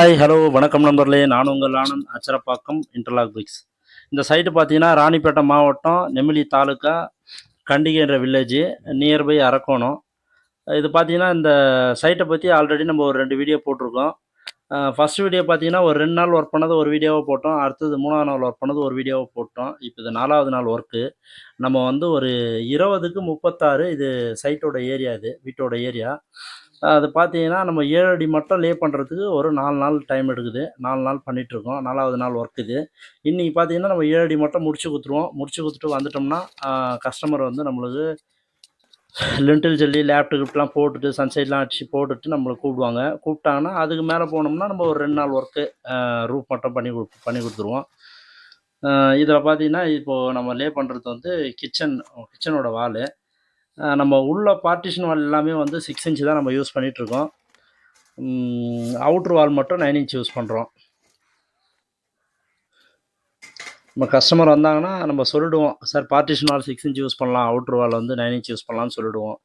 Hi hello வணக்கம் நண்பர்களே. நான் உங்கள் ஆனந்த் அச்சரப்பாக்கம் இன்டர்லாக் பிக்ஸ் இந்த சைட்டு பார்த்தீங்கன்னா ராணிப்பேட்டை மாவட்டம் நெமிலி தாலுக்கா கண்டிகைன்ற வில்லேஜ் நியர்பை அரக்கோணம். இது பார்த்தீங்கன்னா இந்த சைட்டை பற்றி ஆல்ரெடி நம்ம ஒரு ரெண்டு வீடியோ போட்டிருக்கோம். ஃபர்ஸ்ட் வீடியோ பார்த்தீங்கன்னா ஒரு ரெண்டு நாள் ஒர்க் பண்ணது ஒரு வீடியோவை போட்டோம். அடுத்தது மூணாவது நாள் ஒர்க் பண்ணது ஒரு வீடியோவை போட்டோம். இப்போ இது நாலாவது நாள் ஒர்க்கு நம்ம வந்து ஒரு இருபதுக்கு முப்பத்தாறு இது சைட்டோட ஏரியா இது வீட்டோட ஏரியா அது பார்த்தீங்கன்னா நம்ம ஏழு அடி மட்டும் லே பண்ணுறதுக்கு ஒரு நாலு நாள் டைம் எடுக்குது. நாலு நாள் பண்ணிகிட்ருக்கோம் நாலாவது நாள் ஒர்க் இது. இன்றைக்கி பார்த்தீங்கன்னா நம்ம ஏழு அடி மட்டும் முடிச்சு கொடுத்துருவோம் முடிச்சு கொடுத்துட்டு வந்துட்டோம்னா கஸ்டமர் வந்து நம்மளுக்கு லிண்டில் ஜல்லி லேப்டு கிப்ட்லாம் போட்டுட்டு சன்சைட்லாம் அடிச்சு போட்டுட்டு நம்மளை கூப்பிடுவாங்க. கூப்பிட்டாங்கன்னா அதுக்கு மேலே போனோம்னா நம்ம ஒரு ரெண்டு நாள் ஒர்க்கு ரூப் மட்டும் பண்ணி கொடு பண்ணி கொடுத்துருவோம். இதில் பார்த்தீங்கன்னா இப்போது நம்ம லே பண்ணுறது வந்து கிச்சன் கிச்சனோட வாலு. நம்ம உள்ள பார்ட்டிஷன் வால் எல்லாமே வந்து சிக்ஸ் இன்ச்சு தான் நம்ம யூஸ் பண்ணிகிட்ருக்கோம் அவுட்ரு வால் மட்டும் நைன் இன்ச் யூஸ் பண்ணுறோம் நம்ம கஸ்டமர் வந்தாங்கன்னா நம்ம சொல்லிடுவோம் sir partition wall six inch use பண்ணலாம் அவுட்ரு வால் வந்து நைன் இன்ச் யூஸ் பண்ணலாம்னு சொல்லிடுவோம்.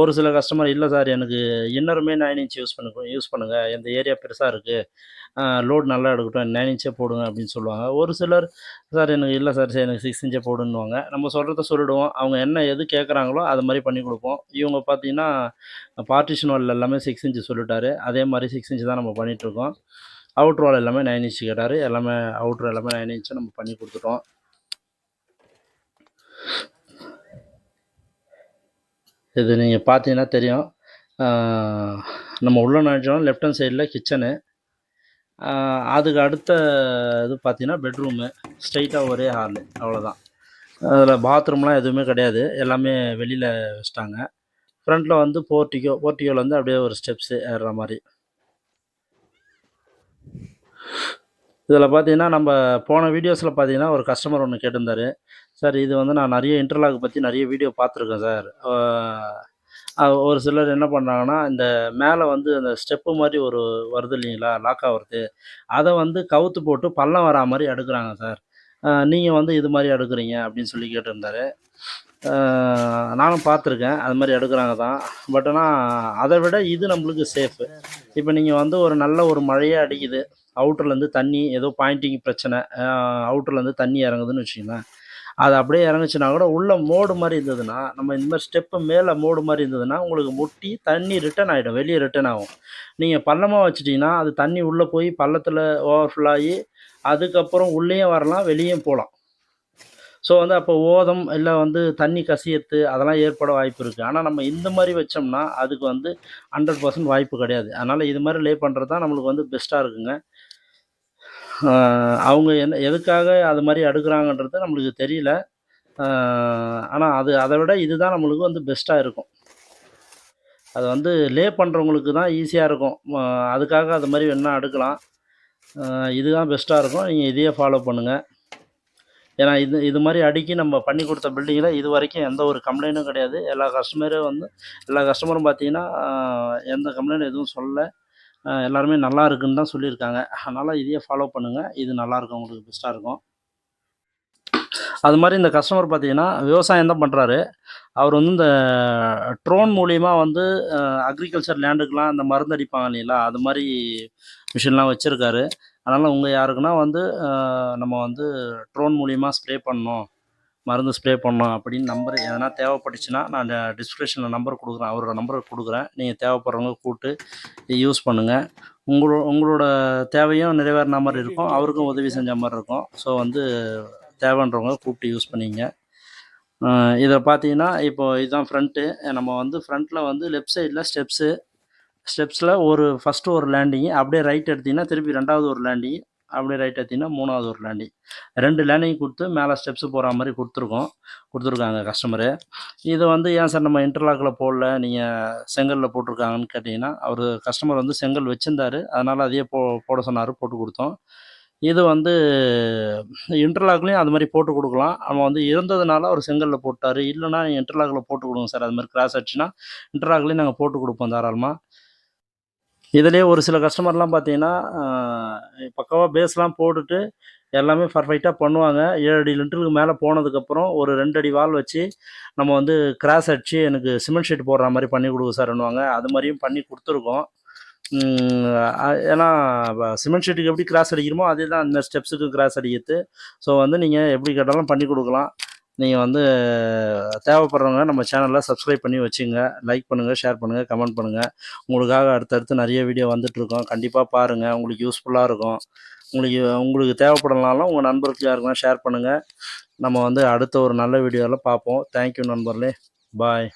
ஒரு சில கஸ்டமர் இல்லை சார் எனக்கு இன்னருமே நைன் இன்ச் யூஸ் பண்ணு யூஸ் பண்ணுங்கள் இந்த ஏரியா பெருசாக இருக்குது லோட் நல்லா எடுக்கட்டும் நைன் இன்ச்சே போடுங்க அப்படின்னு சொல்லுவாங்க. ஒரு சிலர் சார் எனக்கு இல்லை சார் சார் எனக்கு சிக்ஸ் இன்ச்சே போடுன்னுவாங்க. நம்ம சொல்கிறத சொல்லிடுவோம். அவங்க என்ன எது கேட்குறாங்களோ அது மாதிரி பண்ணி கொடுப்போம். இவங்க பார்த்தீங்கன்னா பார்ட்டிஷன் வால் எல்லாமே சிக்ஸ் இன்ச்சு சொல்லிட்டாரு. அதே மாதிரி சிக்ஸ் இன்ச்சு தான் நம்ம பண்ணிகிட்ருக்கோம் அவுட்ரு வால் எல்லாமே நைன் இன்ச்சு கேட்டார் எல்லாமே அவுட்ரு எல்லாமே நைன் இன்ச்சு நம்ம பண்ணி கொடுத்துட்டோம். இது நீங்கள் பார்த்தீங்கன்னா தெரியும். நம்ம உள்ள நினச்சோம். லெஃப்ட் ஹேண்ட் சைடில் கிச்சனு அதுக்கு அடுத்த இது பார்த்தீங்கன்னா பெட்ரூமு ஸ்ட்ரைட்டாக ஒரே ஹாலு அவ்வளோதான் அதில் பாத்ரூம்லாம் எதுவுமே கிடையாது. எல்லாமே வெளியில் வச்சிட்டாங்க. ஃப்ரண்ட்டில் வந்து போர்ட்டிகோ போர்ட்டிகோவில் வந்து அப்படியே ஒரு ஸ்டெப்ஸு ஏறுற மாதிரி. இதில் பார்த்தீங்கன்னா நம்ம போன வீடியோஸில் பார்த்தீங்கன்னா ஒரு கஸ்டமர் ஒன்று கேட்டிருந்தாரு. சார் இது வந்து நான் நிறைய இன்டர்லாக் பற்றி நிறைய வீடியோ பார்த்துருக்கேன் சார். ஒரு சிலர் என்ன பண்ணுறாங்கன்னா இந்த மேலே வந்து அந்த ஸ்டெப்பு மாதிரி ஒரு வருது இல்லைங்களா லாக் ஆகிறது. அதை வந்து கவுத்து போட்டு பள்ளம் வரா மாதிரி எடுக்கிறாங்க சார். நீங்கள் வந்து இது மாதிரி எடுக்கிறீங்க அப்படின்னு சொல்லி கேட்டிருந்தாரு. நானும் பார்த்துருக்கேன் அது மாதிரி எடுக்கிறாங்க தான். பட் ஆனால் அதை விட இது நம்மளுக்கு சேஃபு இப்போ நீங்கள் வந்து ஒரு நல்ல ஒரு மழையே அடிக்குது அவுட்டர்லேருந்து தண்ணி ஏதோ பாயிண்டிங் பிரச்சனை அவுட்டர்லேருந்து தண்ணி இறங்குதுன்னு வச்சுக்கோங்களேன். அது அப்படியே இறங்குச்சுன்னா கூட உள்ள மோடு மாதிரி இருந்ததுன்னா நம்ம இந்த மாதிரி ஸ்டெப்பு மேலே மோடு மாதிரி இருந்ததுன்னா உங்களுக்கு முட்டி தண்ணி ரிட்டர்ன் ஆகிடும் வெளியே ரிட்டர்ன் ஆகும். நீங்கள் பள்ளமாக வச்சிட்டிங்கன்னா அது தண்ணி உள்ளே போய் பள்ளத்தில் ஓவர்ஃபுல் ஆகி அதுக்கப்புறம் உள்ளேயும் வரலாம் வெளியும் போகலாம். ஸோ வந்து அப்போ ஓதம் இல்லை வந்து தண்ணி கசியத்து அதெல்லாம் ஏற்பட வாய்ப்பு இருக்குது ஆனால் நம்ம இந்த மாதிரி வச்சோம்னா அதுக்கு வந்து ஹண்ட்ரட் பர்சன்ட் வாய்ப்பு கிடையாது. அதனால் இது மாதிரி லே பண்ணுறது தான் நம்மளுக்கு வந்து பெஸ்ட்டாக இருக்குங்க. அவங்க என்ன எதுக்காக அது மாதிரி அடுக்குறாங்கன்றது நம்மளுக்கு தெரியல. ஆனால் அது அதை விட இதுதான் நம்மளுக்கு வந்து பெஸ்ட்டாக இருக்கும். அது வந்து லே பண்ணுறவங்களுக்கு தான் ஈஸியாக இருக்கும். அதுக்காக அது மாதிரி வேணால் அடுக்கலாம். இதுதான் பெஸ்ட்டாக இருக்கும். நீங்கள் இதையே ஃபாலோ பண்ணுங்கள் ஏன்னா இது இது மாதிரி அடுக்கி நம்ம பண்ணி கொடுத்த பில்டிங்கில் இது வரைக்கும் எந்த ஒரு கம்ப்ளைண்ட்டும் கிடையாது. எல்லா கஸ்டமரும் வந்து எல்லா கஸ்டமரும் பார்த்தீங்கன்னா எந்த கம்ப்ளைண்ட் எதுவும் சொல்லலை. எல்லாருமே நல்லா இருக்குன்னு தான் சொல்லியிருக்காங்க. அதனால் இதையே ஃபாலோ பண்ணுங்கள் இது நல்லாயிருக்கும் உங்களுக்கு பெஸ்ட்டாக இருக்கும். அது மாதிரி இந்த கஸ்டமர் பார்த்தீங்கன்னா விவசாயம் தான் பண்ணுறாரு அவர் வந்து இந்த ட்ரோன் மூலியமாக வந்து அக்ரிகல்ச்சர் லேண்டுக்கெலாம் இந்த மருந்து அடிப்பாங்க இல்லைங்களா? அது மாதிரி மிஷின்லாம் வச்சுருக்காரு. அதனால் உங்கள் யாருக்குன்னா வந்து நம்ம வந்து ட்ரோன் மூலியமாக ஸ்ப்ரே பண்ணணும். மருந்து ஸ்ப்ரே பண்ணோம் அப்படின்னு நம்பர் எதனா தேவைப்பட்டுச்சுன்னா நான் டிஸ்கிரிப்ஷனில் நம்பர் கொடுக்குறேன். அவரோட நம்பரை கொடுக்குறேன். நீங்கள் தேவைப்படுறவங்க கூப்பிட்டு யூஸ் பண்ணுங்கள் உங்களோட உங்களோட தேவையும் நிறைவேறின மாதிரி இருக்கும். அவருக்கும் உதவி செஞ்ச மாதிரி இருக்கும். ஸோ வந்து தேவைன்றவங்க கூப்பிட்டு யூஸ் பண்ணிங்க. இதை பார்த்தீங்கன்னா இப்போது இதுதான் ஃப்ரண்ட்டு நம்ம வந்து ஃப்ரண்ட்டில் வந்து லெஃப்ட் சைடில் ஸ்டெப்ஸு ஸ்டெப்ஸில் ஒரு ஃபஸ்ட்டு ஒரு லேண்டிங் அப்படியே ரைட் எடுத்திங்கன்னா திருப்பி ரெண்டாவது ஒரு லேண்டிங் அப்படி ரைட் எடுத்திங்கன்னா மூணாவது ஒரு லேண்டிங் ரெண்டு லேண்டிங் கொடுத்து மேலே ஸ்டெப்ஸு போகிற மாதிரி கொடுத்துருக்கோம். கொடுத்துருக்காங்க கஸ்டமரு இது வந்து ஏன் சார் நம்ம இன்டர்லாக்கில் போடல? நீங்கள் செங்கலில் போட்டிருக்காங்கன்னு கேட்டிங்கன்னா அவர் கஸ்டமர் வந்து செங்கல் வச்சுருந்தாரு. அதனால் அதையே போ போட சொன்னார் போட்டு கொடுத்தோம். இது வந்து இன்டர்லாக்லேயும் அது மாதிரி போட்டு கொடுக்கலாம். அவன் வந்து இருந்ததுனால அவர் செங்கலில் போட்டார். இல்லைனா இன்டர்லாக்கில் போட்டு கொடுங்க சார் அது மாதிரி கிராஸ் ஆச்சுன்னா இன்டர்லாக்லேயும் நாங்கள் போட்டு கொடுப்போம் தாராளமாக இதுலேயே ஒரு சில கஸ்டமர்லாம் பார்த்தீங்கன்னா பக்காவாக பேஸ்லாம் போட்டுட்டு எல்லாமே பர்ஃபெக்டாக பண்ணுவாங்க. ஏழு அடி லிட்டருக்கு மேலே போனதுக்கப்புறம் ஒரு ரெண்டு அடி வால் வச்சு நம்ம வந்து கிராஸ் அடித்து எனக்கு சிமெண்ட் ஷீட் போடுற மாதிரி பண்ணி கொடுங்க சார்ன்னுவாங்க அது மாதிரியும் பண்ணி கொடுத்துருக்கோம். ஏன்னா சிமெண்ட் ஷீட்டுக்கு எப்படி கிராஸ் அடிக்கிறோமோ அதே தான் அந்த ஸ்டெப்ஸுக்கு கிராஸ் அடிக்கிறது. ஸோ வந்து நீங்கள் எப்படி கேட்டாலும் பண்ணி கொடுக்கலாம். நீங்கள் வந்து தேவைப்படுறவங்க நம்ம சேனலில் சப்ஸ்கிரைப் பண்ணி வச்சுங்க. லைக் பண்ணுங்கள் ஷேர் பண்ணுங்கள் கமெண்ட் பண்ணுங்கள் உங்களுக்காக அடுத்தடுத்து நிறைய வீடியோ வந்துட்டுருக்கோம். கண்டிப்பாக பாருங்கள் உங்களுக்கு யூஸ்ஃபுல்லாக இருக்கும். உங்களுக்கு உங்களுக்கு தேவைப்படலனாலும் உங்கள் நண்பருக்கு யாருக்குன்னா ஷேர் பண்ணுங்கள் நம்ம வந்து அடுத்த ஒரு நல்ல வீடியோவில் பார்ப்போம். தேங்க்யூ நண்பர்களே. பாய்